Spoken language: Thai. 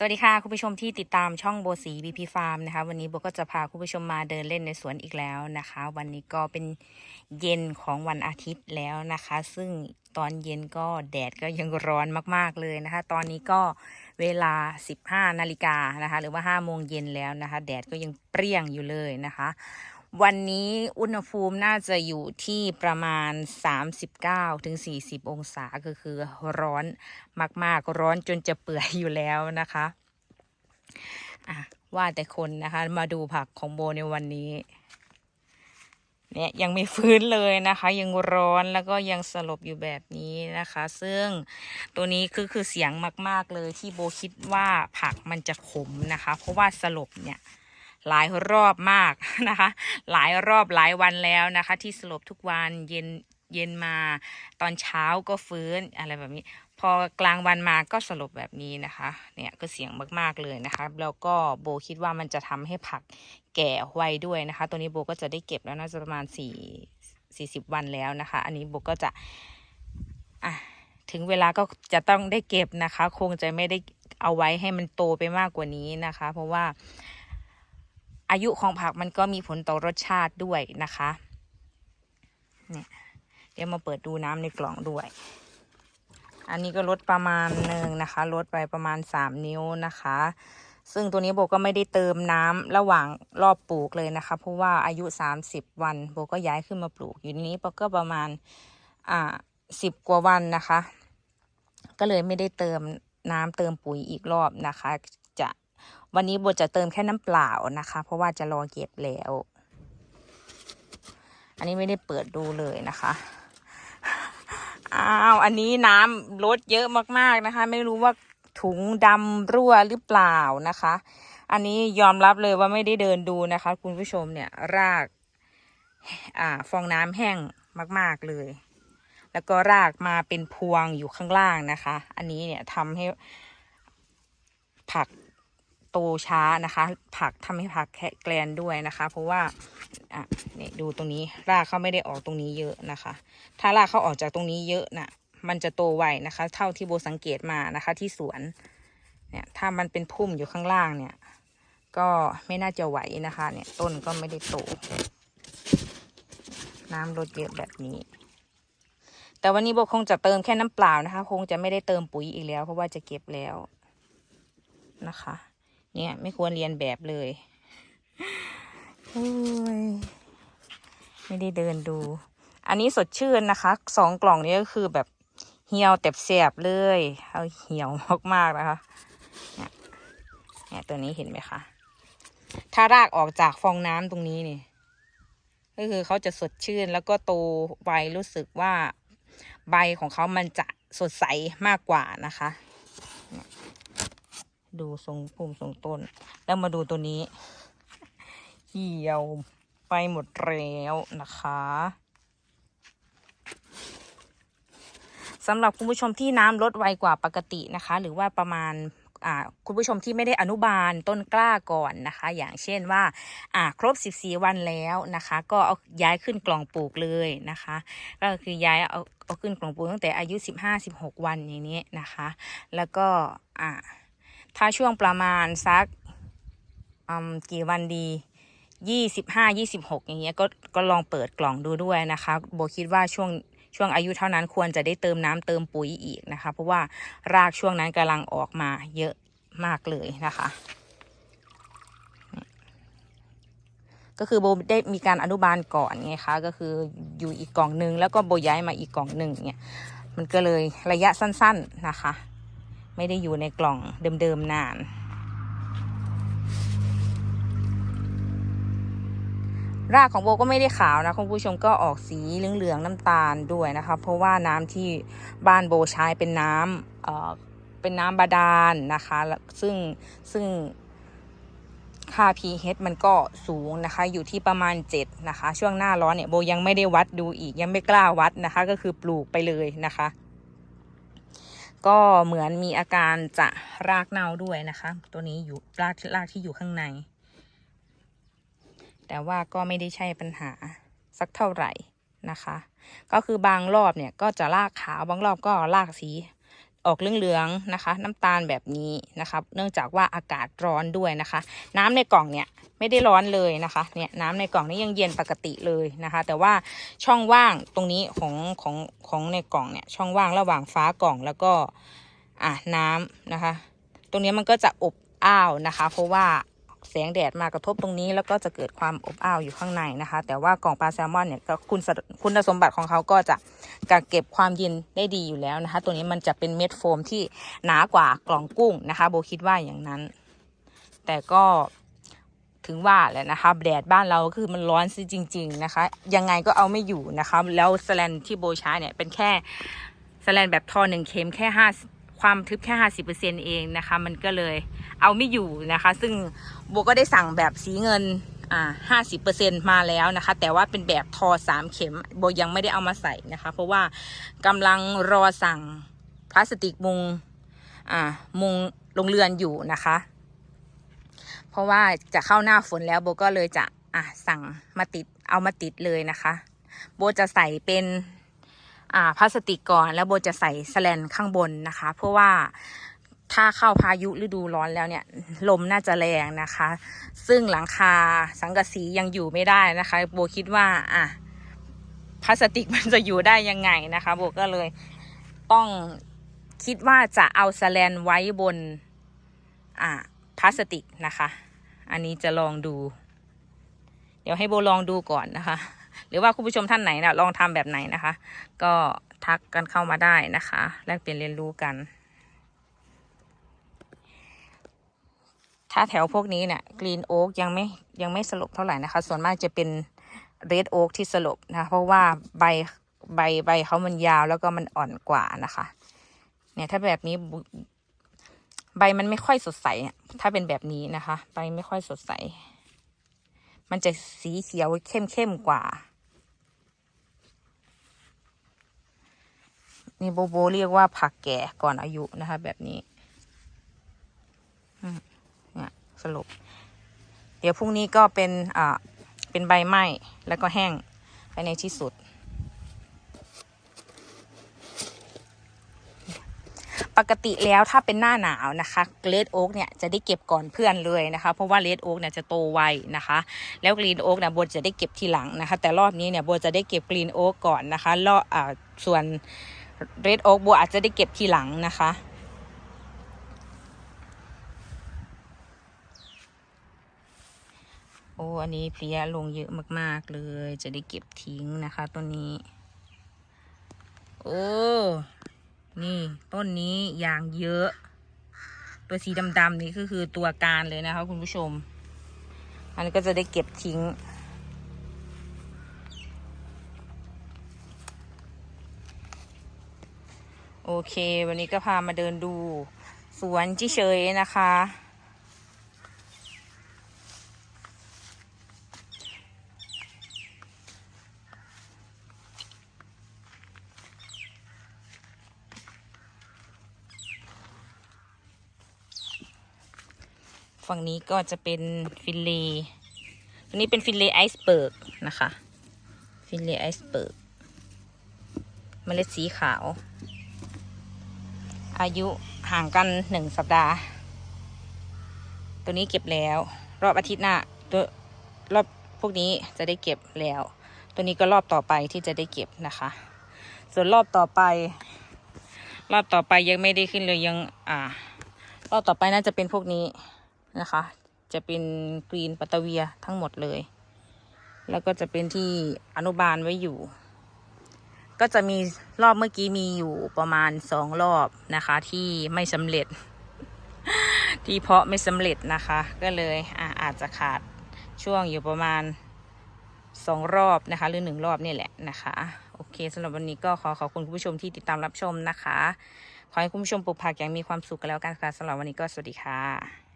สวัสดีค่ะ คุณผู้ชมที่ติดตามช่องโบสีบีพีฟาร์มนะคะ วันนี้โบก็จะพาคุณผู้ชมมาเดินเล่นในสวนอีกแล้วนะคะ วันนี้ก็เป็นเย็นของวันอาทิตย์แล้วนะคะ ซึ่งตอนเย็นก็แดดก็ยังร้อนมากๆเลยนะคะ ตอนนี้ก็เวลา 15นาฬิกานะคะ หรือว่า5โมงเย็นแล้วนะคะ แดดก็ยังเปรี้ยงอยู่เลยนะคะ วันนี้อุณหภูมิน่าจะอยู่ที่ประมาณ 39ถึงองศาก็คือร้อนมากๆ ร้อนจนจะเปื่อยอยู่แล้วนะคะอะว่าแต่คนนะคะ มาดูผักของโบในวันนี้ เนี่ยยังไม่ฟื้นเลยนะคะ ยังร้อนแล้วก็ยังสลบอยู่แบบนี้นะคะ ซึ่งตัวนี้คือคือเสียงมาก ๆเลยที่โบคิดว่าผักมันจะขมนะคะ เพราะว่าสลบเนี่ย หลายรอบมากนะคะ หลายรอบหลายวันแล้วนะคะ ที่สลบทุกวันเย็นเย็นมาตอนเช้าก็ฟื้นอะไรแบบนี้ พอกลางวันมาก็สลบแบบนี้นะคะ เนี่ยก็เสียงมากๆเลยนะคะ แล้วก็โบคิดว่ามันจะทำให้ผักแก่ไวด้วยนะคะ ตัวนี้โบก็จะได้เก็บแล้วน่าจะประมาณสี่สี่สิบวันแล้วนะคะ อันนี้โบก็จะอะถึงเวลาก็จะต้องได้เก็บนะคะ คงจะไม่ได้เอาไว้ให้มันโตไปมากกว่านี้นะคะ เพราะว่า อายุของผักมันก็มีผลต่อรสชาติด้วยนะคะเนี่ยเดี๋ยวมาเปิดดูน้ำในกล่องด้วย อันนี้ก็ลดประมาณหนึ่งนะคะลดไปประมาณสามนิ้วนะคะ ซึ่งตัวนี้โบก็ไม่ได้เติมน้ำระหว่างรอบปลูกเลยนะคะ เพราะว่าอายุสามสิบวันโบก็ย้ายขึ้นมาปลูก อยู่ในนี้ก็ประมาณอ่าสิบกว่าวันนะคะ ก็เลยไม่ได้เติมน้ำเติมปุ๋ยอีกรอบนะคะ วันนี้โบจะเติมแค่น้ำเปล่านะคะ เพราะว่าจะรอเก็บแล้ว อันนี้ไม่ได้เปิดดูเลยนะคะ อ้าว อันนี้น้ำลดเยอะมากๆนะคะ ไม่รู้ว่าถุงดำรั่วหรือเปล่านะคะ อันนี้ยอมรับเลยว่าไม่ได้เดินดูนะคะ คุณผู้ชมเนี่ยราก อ่า ฟองน้ำแห้งมาก ๆเลย แล้วก็รากมาเป็นพวงอยู่ข้างล่างนะคะ อันนี้เนี่ยทำให้ผัก โตช้านะคะ ผักทำให้ผักแคแกลนด้วยนะคะ เพราะว่าอะเนี่ยดูตรงนี้รากเขาไม่ได้ออกตรงนี้เยอะนะคะ ถ้ารากเขาออกจากตรงนี้เยอะน่ะ มันจะโตไวนะคะ เท่าที่โบสังเกตมานะคะ ที่สวนเนี่ยถ้ามันเป็นพุ่มอยู่ข้างล่างเนี่ย ก็ไม่น่าจะไหวนะคะ เนี่ยต้นก็ไม่ได้โต น้ำลดเยอะแบบนี้ แต่วันนี้โบคงจะเติมแค่น้ำเปล่านะคะ คงจะไม่ได้เติมปุ๋ยอีกแล้ว เพราะว่าจะเก็บแล้วนะคะ เนี่ยไม่ควรเรียนแบบเลยโอ้ยไม่ได้เดินดู อันนี้สดชื่นนะคะสองกล่องนี้ก็คือแบบเหี่ยวแต่แสบเลยเอาเหี่ยวมากๆนะคะเนี่ยเนี่ยตัวนี้เห็นไหมคะถ้ารากออกจากฟองน้ำตรงนี้นี่ก็คือเขาจะสดชื่นแล้วก็โตไวรู้สึกว่าใบของเขามันจะสดใสมากกว่านะคะ ดูทรงปุ่มทรงต้น แล้วมาดูตัวนี้เหี่ยวไปหมดแล้วนะคะสำหรับคุณผู้ชมที่น้ำลดไวกว่าปกตินะคะ หรือว่าประมาณคุณผู้ชมที่ไม่ได้อนุบาลต้นกล้าก่อนนะคะ อย่างเช่นว่าอ่าครบ 14 วันแล้วนะคะ ก็เอาย้ายขึ้นกล่องปลูกเลยนะคะ ก็คือย้ายเอาเอาขึ้นกล่องปลูกตั้งแต่อายุ 15-16 วันอย่างนี้นะคะ แล้วก็อ่า ถ้าช่วงประมาณสักกี่วันดียี่สิบห้ายี่สิบหกอย่างเงี้ยก็ก็ลองเปิดกล่องดูด้วยนะคะโบคิดว่าช่วงช่วงอายุเท่านั้นควรจะได้เติมน้ำเติมปุ๋ยอีกนะคะ เพราะว่ารากช่วงนั้นกำลังออกมาเยอะมากเลยนะคะ ก็คือโบได้มีการอนุบาลก่อนไงคะก็คืออยู่อีกกล่องหนึ่งแล้วก็โบย้ายมาอีกกล่องหนึ่งเนี่ยมันก็เลยระยะสั้น ๆนะคะ ไม่ได้อยู่ในกล่องเดิมๆนาน รากของโบก็ไม่ได้ขาวนะคุณผู้ชมก็ออกสีเหลืองๆน้ำตาลด้วยนะคะ เพราะว่าน้ำที่บ้านโบใช้เป็นน้ำเอ่อเป็นน้ำบาดาลนะคะ ซึ่งซึ่งค่า pH มันก็สูงนะคะ อยู่ที่ประมาณ 7 นะคะ ช่วงหน้าร้อนเนี่ยโบยังไม่ได้วัดดูอีกยังไม่กล้าวัดนะคะ ก็คือปลูกไปเลยนะคะ ก็เหมือนมีอาการจะรากเน่าด้วยนะคะ ตัวนี้อยู่รากรากที่อยู่ข้างใน แต่ว่าก็ไม่ได้ใช่ปัญหาสักเท่าไหร่นะคะ ก็คือบางรอบเนี่ยก็จะรากขาวบางรอบก็รากสี ออกเหลืองๆนะคะ น้ำตาลแบบนี้นะคะเนื่องจากว่าอากาศร้อนด้วยนะคะ น้ำในกล่องเนี่ยไม่ได้ร้อนเลยนะคะเนี่ยน้ำในกล่องนี้ยังเย็นปกติเลยนะคะ แต่ว่าช่องว่างตรงนี้ของของของในกล่องเนี่ยช่องว่างระหว่างฟ้ากล่องแล้วก็อะน้ำนะคะ ตรงนี้มันก็จะอบอ้าวนะคะ เพราะว่า แสงแดดมากระทบตรงนี้ แล้วก็จะเกิดความอบอ้าวอยู่ข้างในนะคะ แต่ว่ากล่องปลาแซลมอนเนี่ยก็คุณคุณสมบัติของเขาก็จะกักเก็บความเย็นได้ดีอยู่แล้วนะคะ ตัวนี้มันจะเป็นเม็ดโฟมที่หนากว่ากล่องกุ้งนะคะ โบคิดว่าอย่างนั้น แต่ก็ถึงว่าแหละนะคะแดดบ้านเราคือมันร้อนซิจริง ๆนะคะ ยังไงก็เอาไม่อยู่นะคะ แล้วสแลนที่โบใช้เนี่ยเป็นแค่สแลนแบบทอหนึ่งเข็มแค่ห้า ความทึบแค่ห้าสิบเปอร์เซ็นเองนะคะ มันก็เลยเอาไม่อยู่นะคะ ซึ่งโบก็ได้สั่งแบบสีเงินอ่าห้าสิบเปอร์เซ็นมาแล้วนะคะ แต่ว่าเป็นแบบทอสามเข็มโบยังไม่ได้เอามาใส่นะคะ เพราะว่ากำลังรอสั่งพลาสติกมุงอ่ามุงโรงเรือนอยู่นะคะ เพราะว่าจะเข้าหน้าฝนแล้วโบก็เลยจะอะสั่งมาติดเอามาติดเลยนะคะ โบจะใส่เป็น พลาสติกก่อนแล้วโบจะใส่สแลนข้างบนนะคะ เพราะว่าถ้าเข้าพายุฤดูร้อนแล้วเนี่ยลมน่าจะแรงนะคะ ซึ่งหลังคาสังกะสียังอยู่ไม่ได้นะคะ โบคิดว่าอะพลาสติกมันจะอยู่ได้ยังไงนะคะโบก็เลยต้องคิดว่าจะเอาสแลนไว้บนอ่าพลาสติกนะคะ อันนี้จะลองดู เดี๋ยวให้โบลองดูก่อนนะคะ หรือว่าคุณผู้ชมท่านไหนนะลองทำแบบไหนนะคะ ก็ทักกันเข้ามาได้นะคะ แลกเปลี่ยนเรียนรู้กัน ถ้าแถวพวกนี้เนี่ยกรีนโอ๊กยังไม่ยังไม่สลบเท่าไหร่นะคะ ส่วนมากจะเป็นเรดโอ๊กที่สลบนะะเพราะว่าใบใบใบเขามันยาวแล้วก็มันอ่อนกว่านะคะ เนี่ยถ้าแบบนี้ใบมันไม่ค่อยสดใสถ้าเป็นแบบนี้นะคะ ใบไม่ค่อยสดใส มันจะสีเขียวเข้มเข้มๆกว่า นี่โบโบเรียกว่าผักแก่ก่อนอายุนะคะ แบบนี้เนี่ยสรุป เดี๋ยวพรุ่งนี้ก็เป็นอ่าเป็นใบไหม้แล้วก็แห้งไปในที่สุด ปกติแล้วถ้าเป็นหน้าหนาวนะคะเลดโอ๊กเนี่ยจะได้เก็บก่อนเพื่อนเลยนะคะ เพราะว่าเลดโอ๊กเนี่ยจะโตไวนะคะ แล้วกรีนโอ๊กเนี่ยโบจะได้เก็บทีหลังนะคะ แต่รอบนี้เนี่ยโบจะได้เก็บกรีนโอ๊กก่อนนะคะรอบอ่าส่วนเรดโอ๊กโบอาจจะได้เก็บทีหลังนะคะโอ้อันนี้เพลียลงเยอะมาก ๆ เลย จะได้เก็บทิ้งนะคะต้นนี้ โอ้ นี่ต้นนี้ยางเยอะ ตัวสีดำๆนี่ก็คือตัวการเลยนะคะคุณผู้ชม อันนี้ก็จะได้เก็บทิ้ง โอเค วันนี้ก็พามาเดินดูสวนจิเฉยนะคะ ฝั่งนี้ก็จะเป็นฟิลเลตัวนี้เป็นฟิลเลไอซ์เบิร์กนะคะ ฟิลเลไอซ์เบิร์กเมล็ดสีขาว อายุห่างกันหนึ่งสัปดาห์ ตัวนี้เก็บแล้ว รอบอาทิตย์หน้าตัวรอบพวกนี้จะได้เก็บแล้ว ตัวนี้ก็รอบต่อไปที่จะได้เก็บนะคะ ส่วนรอบต่อไป รอบต่อไปยังไม่ได้ขึ้นเลยยังอ่ารอบต่อไปน่าจะเป็นพวกนี้ นะคะ จะเป็นกรีนปัตตาเวียทั้งหมดเลย แล้วก็จะเป็นที่อนุบาลไว้อยู่ ก็จะมีรอบเมื่อกี้มีอยู่ประมาณสองรอบนะคะ ที่ไม่สำเร็จ ที่เพาะไม่สำเร็จนะคะ ก็เลยอะอาจจะขาดช่วงอยู่ประมาณสองรอบนะคะ หรือหนึ่งรอบนี่แหละนะคะโอเคสำหรับวันนี้ก็ขอขอบคุณคุณผู้ชมที่ติดตามรับชมนะคะ ขอให้คุณผู้ชมปลูกผักอย่างมีความสุขกันแล้วกันค่ะสำหรับวันนี้ก็สวัสดีค่ะ